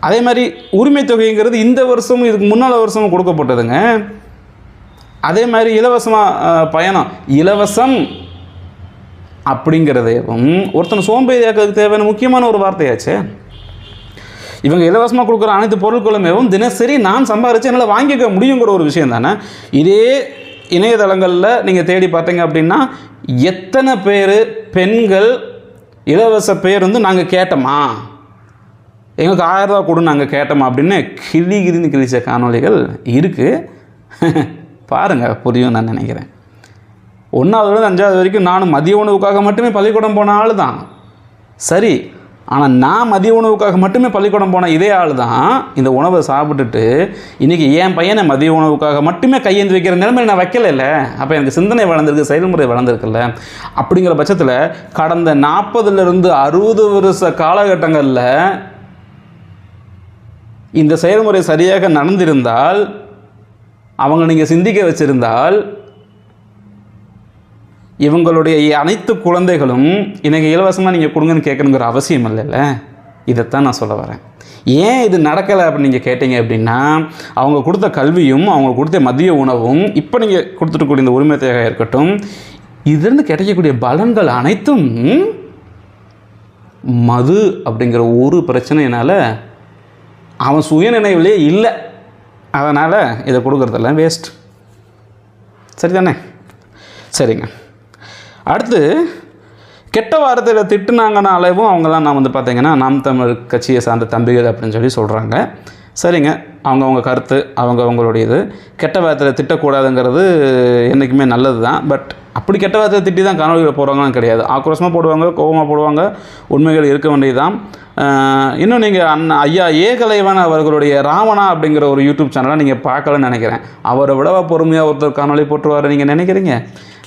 அதே மாதிரி உரிமை தொகைங்கிறது இந்த வருஷமும் இதுக்கு முன்னால் வருஷமும் கொடுக்கப்பட்டதுங்க. அதே மாதிரி இலவசமாக பயணம். இலவசம் அப்படிங்கிறதையும் ஒருத்தனை சோம்பேறியாக்கிறதுக்கு தேவையான முக்கியமான ஒரு வார்த்தையாச்சே. இவங்க இலவசமாக கொடுக்குற அனைத்து பொருட்களுமேவும் தினசரி நான் சம்பாரித்து என்னால் வாங்கிக்க முடியுங்கிற ஒரு விஷயம் தானே? இதே இணையதளங்களில் நீங்கள் தேடி பார்த்தீங்க அப்படின்னா எத்தனை பேர் பெண்கள் இலவச பேர் வந்து நாங்கள் கேட்டோமா? எங்களுக்கு ஆயிரம் ரூபா கொடு நாங்கள் கேட்டோமா அப்படின்னு கிளி கிளின்னு கிழிச்ச காணொளிகள் இருக்குது <laughs> பாருங்கள் புரியும் நான் நினைக்கிறேன். ஒன்றாவதுலேருந்து அஞ்சாவது வரைக்கும் நானும் மதிய உணவுக்காக மட்டுமே பள்ளிக்கூடம் போன ஆள் தான் சரி ஆனால் நான் மதிய உணவுக்காக மட்டுமே பள்ளிக்கூடம் போன இதே ஆள் தான் இந்த உணவை சாப்பிட்டுட்டு இன்றைக்கி என் பையனை மதிய உணவுக்காக மட்டுமே கையேந்தி வைக்கிற நிலைமையில் நான் வைக்கலைல்ல அப்போ எனக்கு சிந்தனை வளர்ந்துருக்கு செயல்முறை வளர்ந்துருக்குல்ல. அப்படிங்கிற பட்சத்தில் கடந்த நாற்பதுலேருந்து அறுபது வருஷ காலகட்டங்களில் இந்த செயல்முறை சரியாக நடந்திருந்தால் அவங்க நீங்கள் சிந்திக்க வச்சுருந்தால் இவங்களுடைய அனைத்து குழந்தைகளும் எனக்கு இலவசமாக நீங்கள் கொடுங்கன்னு கேட்கணுங்கிற அவசியம் இல்லைல்ல? இதைத்தான் நான் சொல்ல வரேன். ஏன் இது நடக்கலை அப்படின்னு நீங்கள் கேட்டீங்க அப்படின்னா அவங்க கொடுத்த கல்வியும் அவங்க கொடுத்த மதிய உணவும் இப்போ நீங்கள் கொடுத்துட்டுக்கூடிய இந்த உரிமை தேவையாக இருக்கட்டும் இதிலிருந்து கிடைக்கக்கூடிய பலன்கள் அனைத்தும் மது அப்படிங்கிற ஒரு பிரச்சனையினால் அவன் சுயநினைவிலே இல்லை. அதனால் இதை கொடுக்குறதெல்லாம் வேஸ்ட் சரிதானே? சரிங்க. அடுத்து கெட்ட வார்த்தையில் திட்டுனாங்கனாலேவும் அவங்களாம் நான் வந்து பார்த்திங்கன்னா நாம் தமிழ் கட்சியை சார்ந்த தம்பிகள் அப்படின்னு சொல்லி சொல்கிறாங்க சரிங்க அவங்கவுங்க கருத்து அவங்கவுங்களுடையது கெட்ட வார்த்தையில் திட்டக்கூடாதுங்கிறது என்றைக்குமே நல்லது தான் பட் அப்படி கெட்ட வார்த்தை திட்டி தான் காணொலியில் போடுவாங்கன்னு கிடையாது. ஆக்ரோஷமாக போடுவாங்க கோபமாக போடுவாங்க. உண்மைகள் இருக்க வேண்டியதுதான். இன்னும் நீங்கள் அண்ணா ஐயா ஏகலைவன் அவர்களுடைய ராவணா அப்படிங்கிற ஒரு யூடியூப் சேனலை நீங்கள் பார்க்கலன்னு நினைக்கிறேன். அவரை விட பொறுமையாக ஒருத்தர் காணொலி போட்டுருவார் நீங்கள் நினைக்கிறீங்க?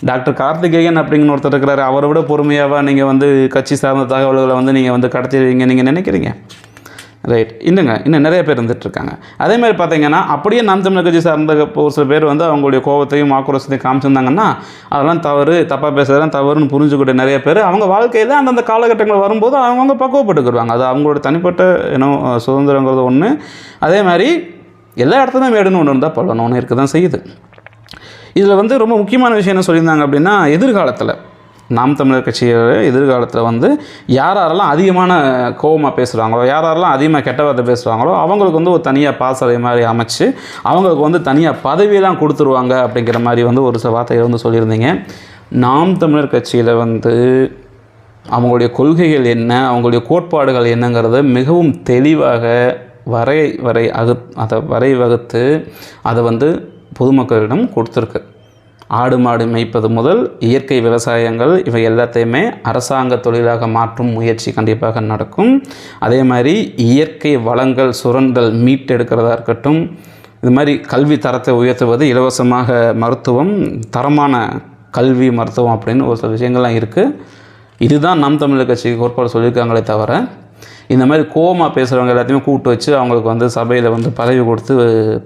டாக்டர் கார்த்திகேயன் அப்படிங்கிற ஒருத்தர் இருக்கிறாரு. அவரை விட பொறுமையாக நீங்கள் வந்து கட்சி சார்ந்த தகவல்களை வந்து நீங்கள் வந்து கடத்திடுவீங்க நீங்கள் நினைக்கிறீங்க? ரைட் இன்னுங்க இன்னும் நிறைய பேர் இருந்துகிட்ருக்காங்க அதே மாதிரி பார்த்தீங்கன்னா அப்படியே நாம் தமிழர் கட்சி சார்ந்த ஒரு சில பேர் வந்து அவங்களுடைய கோபத்தையும் ஆக்ரோஷத்தையும் காமிச்சிருந்தாங்கன்னா அதெல்லாம் தவறு தப்பாக பேசுறதெல்லாம் தவறுன்னு புரிஞ்சுக்கிட்ட நிறைய பேர் அவங்க வாழ்க்கையில் அந்தந்த காலகட்டங்கள் வரும்போது அவங்கவுங்க பக்குவப்பட்டுக்கிடுவாங்க. அது அவங்களோட தனிப்பட்ட ஏன்னோ சுதந்திரங்கிறது ஒன்று அதே மாதிரி எல்லா இடத்துலையும் வேடுன்னு ஒன்று இருந்தால் பல்லணும் ஒன்று இருக்க தான் செய்யுது. இதில் வந்து ரொம்ப முக்கியமான விஷயம் என்ன சொல்லியிருந்தாங்க அப்படின்னா எதிர்காலத்தில் நாம் தமிழர் கட்சியோட எதிர்காலத்தில் வந்து யார் யாரெல்லாம் அதிகமான கோபமாக பேசுகிறாங்களோ யார் யாரெல்லாம் அதிகமாக கெட்ட வார்த்தை பேசுகிறாங்களோ அவங்களுக்கு வந்து ஒரு தனியாக பாசறை மாதிரி அமைச்சு அவங்களுக்கு வந்து தனியாக பதவியெல்லாம் கொடுத்துருவாங்க அப்படிங்கிற மாதிரி வந்து ஒரு சில வார்த்தைகள் வந்து சொல்லியிருந்தீங்க. நாம் தமிழர் கட்சியில் வந்து அவங்களுடைய கொள்கைகள் என்ன அவங்களுடைய கோட்பாடுகள் என்னங்கிறத மிகவும் தெளிவாக வரை வரை அகு அதை வரை வகுத்து அதை வந்து பொதுமக்களிடம் கொடுத்துருக்கு. ஆடு மாடு மேய்ப்பது முதல் இயற்கை விவசாயங்கள் இவை எல்லாத்தையுமே அரசாங்க தொழிலாக மாற்றும் முயற்சி கண்டிப்பாக நடக்கும். அதே மாதிரி இயற்கை வளங்கள் சுரண்டல் மீட்டெடுக்கிறதா இருக்கட்டும் இது மாதிரி கல்வி தரத்தை உயர்த்துவது இலவசமாக மருத்துவம் தரமான கல்வி மருத்துவம் அப்படின்னு ஒரு சில விஷயங்கள்லாம் இருக்குது இதுதான் நம் தமிழர் கட்சிக்கு கோட்பாடு சொல்லியிருக்காங்களே தவிர இந்த மாதிரி கோவமாக பேசுகிறவங்க எல்லாத்தையுமே கூப்பிட்டு வச்சு அவங்களுக்கு வந்து சபையில் வந்து பதவி கொடுத்து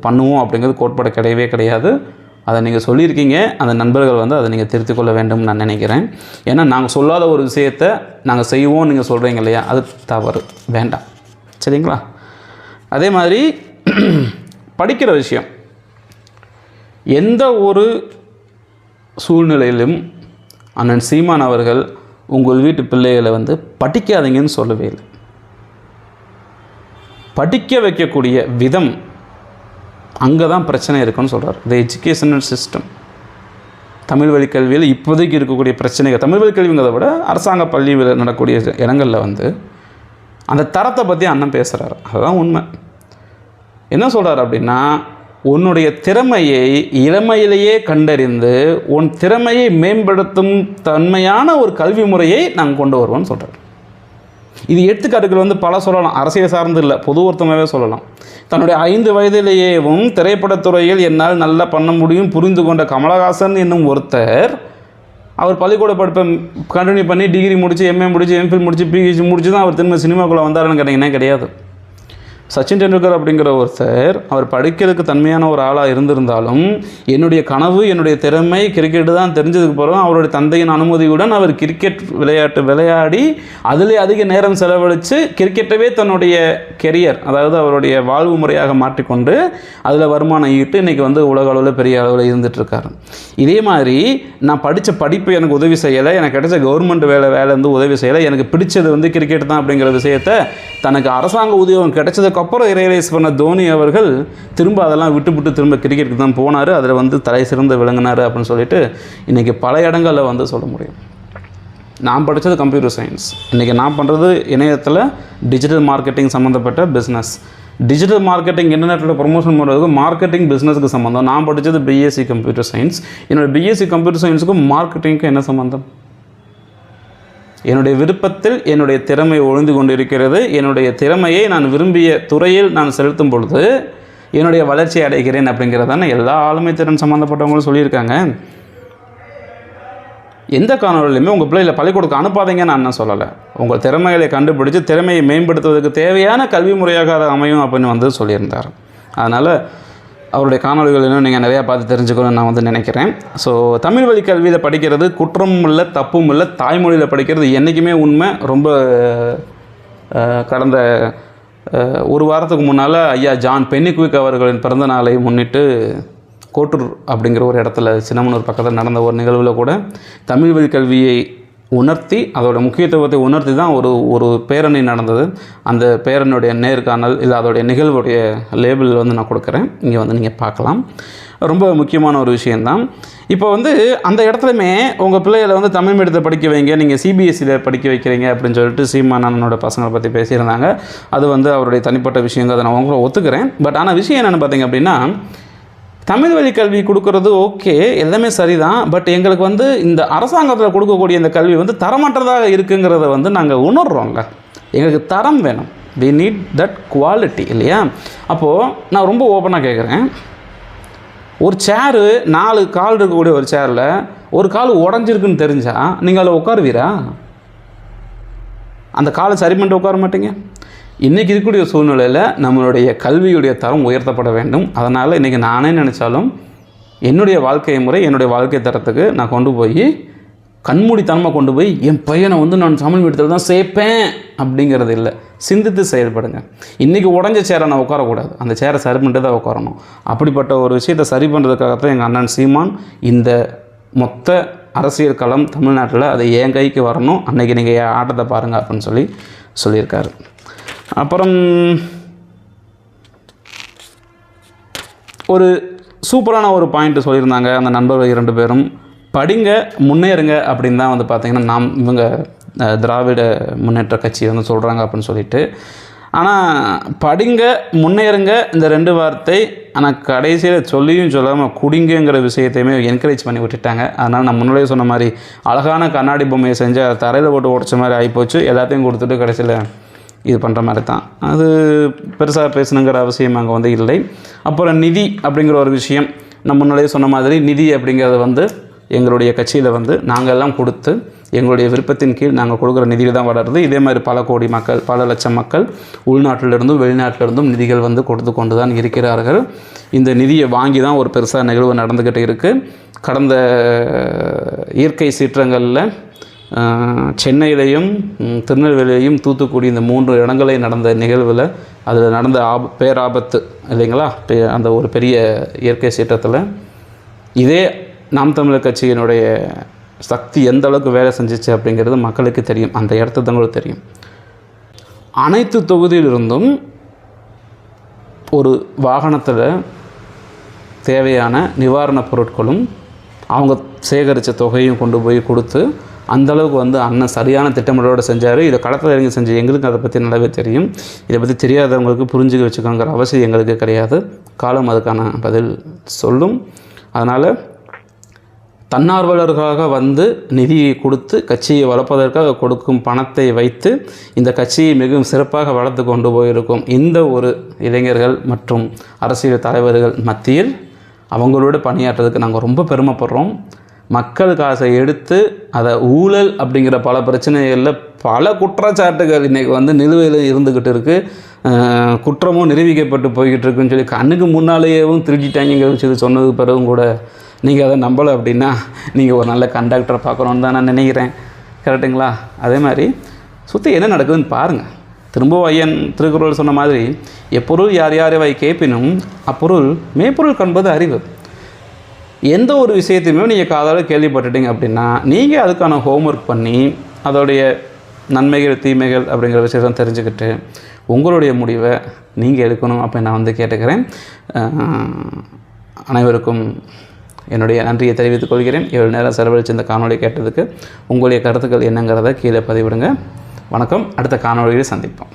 பண்ணுவோம் அப்படிங்கிறது கோட்பாடு கிடையவே கிடையாது. அதை நீங்கள் சொல்லியிருக்கீங்க அந்த நண்பர்கள் வந்து அதை நீங்கள் திருத்திக் கொள்ள வேண்டும் நான் நினைக்கிறேன். ஏன்னா நாங்கள் சொல்லாத ஒரு விஷயத்தை நாங்கள் செய்வோம் நீங்கள் சொல்கிறீங்க இல்லையா அது தவறு வேண்டாம். சரிங்களா? அதே மாதிரி <clears throat> படிக்கிற விஷயம். எந்த ஒரு சூழ்நிலையிலும் அண்ணன் சீமான் அவர்கள் உங்கள் வீட்டு பிள்ளைகளை வந்து படிக்காதீங்கன்னு சொல்லவே இல்லை. படிக்க வைக்கக்கூடிய விதம் அங்கே தான் பிரச்சனை இருக்குன்னு சொல்கிறார் த எஜுகேஷனல் சிஸ்டம் தமிழ் வழி கல்வியில் இப்போதைக்கு இருக்கக்கூடிய பிரச்சனைகள் தமிழ் வழி கல்விங்கிறத விட அரசாங்க பள்ளியில் நடக்கூடிய இடங்களில் வந்து அந்த தரத்தை பற்றி அண்ணன் பேசுகிறாரு அதுதான் உண்மை. என்ன சொல்கிறார் அப்படின்னா உன்னுடைய திறமையை இளமையிலேயே கண்டறிந்து உன் திறமையை மேம்படுத்தும் தன்மையான ஒரு கல்வி முறையை நாங்கள் கொண்டு வருவோம்னு சொல்கிறார் இது எடுத்துக்காட்டுகள் வந்து பல சொல்லலாம். அரசியல் சார்ந்து இல்லை பொது ஒருத்தமாகவே சொல்லலாம். தன்னுடைய ஐந்து வயதிலேயேவும் திரைப்படத்துறையில் என்னால் நல்லா பண்ண முடியும் புரிந்து கொண்ட கமலஹாசன் என்னும் ஒருத்தர் அவர் பள்ளிக்கூட படிப்பை கண்டினியூ பண்ணி டிகிரி முடித்து எம்ஏ முடித்து எம்ஃபில் முடித்து பிஹெச்டி முடித்து தான் அவர் திரும்ப சினிமாக்குள்ளே வந்தாருன்னு கேட்டிங்கன்னா கிடையாது. சச்சின் டெண்டுல்கர் அப்படிங்கிற ஒருத்தர் அவர் படிக்கிறதுக்கு தன்மையான ஒரு ஆளாக இருந்திருந்தாலும் என்னுடைய கனவு என்னுடைய திறமை கிரிக்கெட்டு தான் தெரிஞ்சதுக்கு பிறகு அவருடைய தந்தையின் அனுமதியுடன் அவர் கிரிக்கெட் விளையாட்டு விளையாடி அதிலே அதிக நேரம் செலவழித்து கிரிக்கெட்டவே தன்னுடைய கெரியர் அதாவது அவருடைய வாழ்வு முறையாக மாற்றிக்கொண்டு அதில் வருமானம் ஈட்டு இன்றைக்கி வந்து உலக அளவில் பெரிய அளவில் இருந்துகிட்ருக்காரு இதே மாதிரி நான் படித்த படிப்பு எனக்கு உதவி செய்யலை எனக்கு கிடைச்ச கவர்மெண்ட் வேலை வேலை வந்து உதவி செய்யலை எனக்கு பிடிச்சது வந்து கிரிக்கெட் தான் அப்படிங்கிற விஷயத்தை தனக்கு அரசாங்க உத்தியோகம் அதுக்கப்புறம் ரியலைஸ் பண்ண தோனி அவர்கள் திரும்ப அதெல்லாம் விட்டுவிட்டு திரும்ப கிரிக்கெட்டுக்கு தான் போனார். அதில் வந்து தலை சிறந்து விளங்கினார் அப்படின்னு சொல்லிட்டு இன்றைக்கி பல இடங்களில் வந்து சொல்ல முடியும். நான் படித்தது கம்ப்யூட்டர் சயின்ஸ் இன்றைக்கி நான் பண்ணுறது இணையத்தில் டிஜிட்டல் மார்க்கெட்டிங் சம்மந்தப்பட்ட பிஸ்னஸ் டிஜிட்டல் மார்க்கெட்டிங் இன்டர்நெட்டில் ப்ரொமோஷன் பண்ணுறதுக்கு மார்க்கெட்டிங் பிஸ்னஸ்க்கு சம்மந்தம் நான் படித்தது பிஎஸ்சி கம்ப்யூட்டர் சயின்ஸ் என்னோட பிஎஸ்சி கம்ப்யூட்டர் சயின்ஸுக்கும் மார்க்கெட்டிங்க்கும் என்ன சம்மந்தம் என்னுடைய விருப்பத்தில் என்னுடைய திறமை ஒழிந்து கொண்டிருக்கிறது. என்னுடைய திறமையை நான் விரும்பிய துறையில் நான் செலுத்தும் பொழுது என்னுடைய வளர்ச்சி அடைகிறேன் அப்படிங்கிறதான எல்லா ஆளுமை திறன் சம்மந்தப்பட்டவங்களும் சொல்லியிருக்காங்க. எந்த காணொலியுமே உங்கள் பிள்ளைகளை பள்ளிக்கூடத்துக்கு அனுப்பாதீங்கன்னு நான் என்ன சொல்லலை. உங்கள் திறமைகளை கண்டுபிடிச்சு திறமையை மேம்படுத்துவதற்கு தேவையான கல்வி முறையாக அது அமையும் அப்படின்னு வந்து சொல்லியிருந்தார். அதனால் அவருடைய காணொலிகள் இன்னும் நீங்கள் நிறையா பார்த்து தெரிஞ்சுக்கணும்னு நான் வந்து நினைக்கிறேன். ஸோ தமிழ் வழி கல்வியில் படிக்கிறது குற்றமும் இல்லை தப்பும் இல்லை தாய்மொழியில் படிக்கிறது என்றைக்குமே உண்மை. ரொம்ப கடந்த ஒரு வாரத்துக்கு முன்னால் ஐயா ஜான் பென்னிக்விக் அவர்களின் பிறந்த நாளை முன்னிட்டு கோட்டூர் அப்படிங்கிற ஒரு இடத்துல சின்னமனூர் பக்கத்தில் நடந்த ஒரு நிகழ்வில் கூட தமிழ் வழி கல்வியை உணர்த்தி அதோட முக்கியத்துவத்தை உணர்த்தி தான் ஒரு ஒரு பேரணி நடந்தது. அந்த பேரனுடைய நேர்காணல் இல்லை அதோடைய நிகழ்வுடைய லேபிள் வந்து நான் கொடுக்குறேன். இங்கே வந்து நீங்கள் பார்க்கலாம். ரொம்ப முக்கியமான ஒரு விஷயந்தான் இப்போ வந்து அந்த இடத்துலையுமே உங்கள் பிள்ளைகளை வந்து தமிழ் மீடியத்தில் படிக்க வைங்க நீங்கள் சிபிஎஸ்சியில் படிக்க வைக்கிறீங்க அப்படின்னு சொல்லிட்டு சீமானனோட பசங்களை பற்றி பேசியிருந்தாங்க. அது வந்து அவருடைய தனிப்பட்ட விஷயங்க அதை நான் உங்களை ஒத்துக்கிறேன். பட் ஆனால் விஷயம் என்னென்னு பார்த்தீங்க அப்படின்னா தமிழ் வழி கல்வி கொடுக்கறது ஓகே எல்லாமே சரிதான். பட் எங்களுக்கு வந்து இந்த அரசாங்கத்தில் கொடுக்கக்கூடிய இந்த கல்வி வந்து தரமற்றதாக இருக்குங்கிறத வந்து நாங்கள் உணர்றோங்க. எங்களுக்கு தரம் வேணும். வி நீட் தட் குவாலிட்டி இல்லையா? அப்போது நான் ரொம்ப ஓப்பனாக கேட்குறேன் ஒரு சேரு நாலு கால் இருக்கக்கூடிய ஒரு சேரில் ஒரு கால் உடஞ்சிருக்குன்னு தெரிஞ்சால் நீங்கள் அதில் உட்காருவீரா? அந்த காலை சரி பண்ணிட்டு உட்கார மாட்டீங்க? இன்றைக்கி இருக்கக்கூடிய சூழ்நிலையில் நம்மளுடைய கல்வியுடைய தரம் உயர்த்தப்பட வேண்டும். அதனால் இன்றைக்கி நானே நினச்சாலும் என்னுடைய வாழ்க்கை முறை என்னுடைய வாழ்க்கை தரத்துக்கு நான் கொண்டு போய் கண்மூடித்தனமாக கொண்டு போய் என் பையனை வந்து நான் சமையல் மீடியத்தில் தான் சேர்ப்பேன் அப்படிங்கிறது இல்லை. சிந்தித்து செயல்படுங்க. இன்றைக்கி உடஞ்ச சேரை நான் உட்காரக்கூடாது. அந்த சேரை சரி பண்ணிட்டு தான் உட்காரணும். அப்படிப்பட்ட ஒரு விஷயத்தை சரி பண்ணுறதுக்காகத்தான் எங்கள் அண்ணன் சீமான் இந்த மொத்த அரசியல் களம் தமிழ்நாட்டில் அது என் கைக்கு வரணும்? அன்றைக்கி நீங்கள் என் ஆட்டத்தை பாருங்கள் அப்படின்னு சொல்லி சொல்லியிருக்காரு. அப்புறம் ஒரு சூப்பரான ஒரு பாயிண்ட் சொல்லியிருந்தாங்க அந்த நண்பர்கள் இரண்டு பேரும். படிங்க முன்னேறுங்க அப்படின்னு தான் வந்து பார்த்திங்கன்னா நாம் இவங்க திராவிட முன்னேற்ற கட்சி வந்து சொல்கிறாங்க அப்படின்னு சொல்லிட்டு. ஆனால் படிங்க முன்னேறுங்க இந்த ரெண்டு வார்த்தை ஆனால் கடைசியில் சொல்லியும் சொல்லாமல் குடிங்கங்கிற விஷயத்தையுமே என்கரேஜ் பண்ணி விட்டுட்டாங்க. அதனால் நான் முன்னாடியே சொன்ன மாதிரி அழகான கண்ணாடி பொம்மையை செஞ்சு தரையில் போட்டு உடச்ச மாதிரி ஆகிப்போச்சு எல்லாத்தையும் கொடுத்துட்டு கடைசியில் இது பண்ணுற மாதிரி தான் அது பெருசாக பேசணுங்கிற அவசியம் அங்கே வந்து இல்லை. அப்புறம் நிதி அப்படிங்கிற ஒரு விஷயம் நான் முன்னாடியே சொன்ன மாதிரி நிதி அப்படிங்கிறது வந்து எங்களுடைய கட்சியில் வந்து நாங்கள் எல்லாம் கொடுத்து எங்களுடைய விருப்பத்தின் கீழ் நாங்கள் கொடுக்குற நிதியில் தான் வளருது. இதே மாதிரி பல கோடி மக்கள் பல லட்சம் மக்கள் உள்நாட்டிலிருந்தும் வெளிநாட்டிலிருந்தும் நிதிகள் வந்து கொடுத்து கொண்டு தான் இருக்கிறார்கள். இந்த நிதியை வாங்கி தான் ஒரு பெருசாக நிகழ்வு நடந்துக்கிட்டு இருக்குது கடந்த இயற்கை சீற்றங்களில் சென்னையிலையும் ம், திருநெல்வேலியிலையும் தூத்துக்குடி இந்த மூன்று இடங்களில் நடந்த நிகழ்வில் அதில் நடந்த ஆப பேராபத்து இல்லைங்களா? அந்த ஒரு பெரிய இயற்கை சீற்றத்தில். இதே நாம் தமிழர் கட்சியினுடைய சக்தி எந்த அளவுக்கு வேலை செஞ்சிச்சு அப்படிங்கிறது மக்களுக்கு தெரியும். அந்த இடத்துல தங்களுக்கு தெரியும். அனைத்து தொகுதியிலிருந்தும் ஒரு வாகனத்தில் தேவையான நிவாரணப் பொருட்களும் அவங்க சேகரித்த தொகையும் கொண்டு போய் கொடுத்து அந்தளவுக்கு வந்து அண்ணன் சரியான திட்டமிடலோடு செஞ்சார். இதை களத்தில் இறங்கி செஞ்ச எங்களுக்கு அதை பற்றி நல்லாவே தெரியும். இதை பற்றி தெரியாதவங்களுக்கு புரிஞ்சுக்க வச்சுக்கோங்கிற அவசியம் எங்களுக்கு கிடையாது. காலம் அதுக்கான பதில் சொல்லும். அதனால் தன்னார்வலர்களாக வந்து நிதியை கொடுத்து கட்சியை வளர்ப்பதற்காக கொடுக்கும் பணத்தை வைத்து இந்த கட்சியை மிகவும் சிறப்பாக வளர்த்து கொண்டு போயிருக்கும் இந்த ஒரு இளைஞர்கள் மற்றும் அரசியல் தலைவர்கள் மத்தியில் அவங்களோட பணியாற்றுறதுக்கு நாங்கள் ரொம்ப பெருமைப்படுறோம். மக்கள் காசை எடுத்து அதை ஊழல் அப்படிங்கிற பல பிரச்சனைகளில் பல குற்றச்சாட்டுகள் இன்றைக்கி வந்து நிலுவையில் இருந்துக்கிட்டு இருக்குது குற்றமும் நிரூபிக்கப்பட்டு போய்கிட்டு இருக்குன்னு சொல்லி கண்ணுக்கு முன்னாலேயேவும் திருடிட்டாங்கிறது சொல்லி சொன்னது பிறகும் கூட நீங்கள் அதை நம்பலை அப்படின்னா நீங்கள் ஒரு நல்ல கண்டக்டரை பார்க்கணுன்னு தான் நான் நினைக்கிறேன். கரெக்டுங்களா அதே மாதிரி சுற்றி என்ன நடக்குதுன்னு பாருங்கள் திரும்பவும் ஐயன் திருக்குறள் சொன்ன மாதிரி எப்பொருள் யார் யாரை கேட்பினும் அப்பொருள் மேப்பொருள் காண்பது அறிவு. எந்த ஒரு விஷயத்தையுமே நீங்கள் காதால் கேள்விப்பட்டுட்டீங்க அப்படின்னா நீங்கள் அதுக்கான ஹோம்ஒர்க் பண்ணி அதோடைய நன்மைகள் தீமைகள் அப்படிங்கிற விஷயத்தை தெரிஞ்சுக்கிட்டு உங்களுடைய முடிவை நீங்கள் எடுக்கணும் அப்படின்னு நான் வந்து கேட்டுக்கிறேன். அனைவருக்கும் என்னுடைய நன்றியை தெரிவித்துக் கொள்கிறேன். இவ்வளோ நேரம் செலவழித்து இந்த காணொளி கேட்டதுக்கு உங்களுடைய கருத்துக்கள் என்னங்கிறத கீழே பதிவிடுங்க. வணக்கம். அடுத்த காணொலியில் சந்திப்போம்.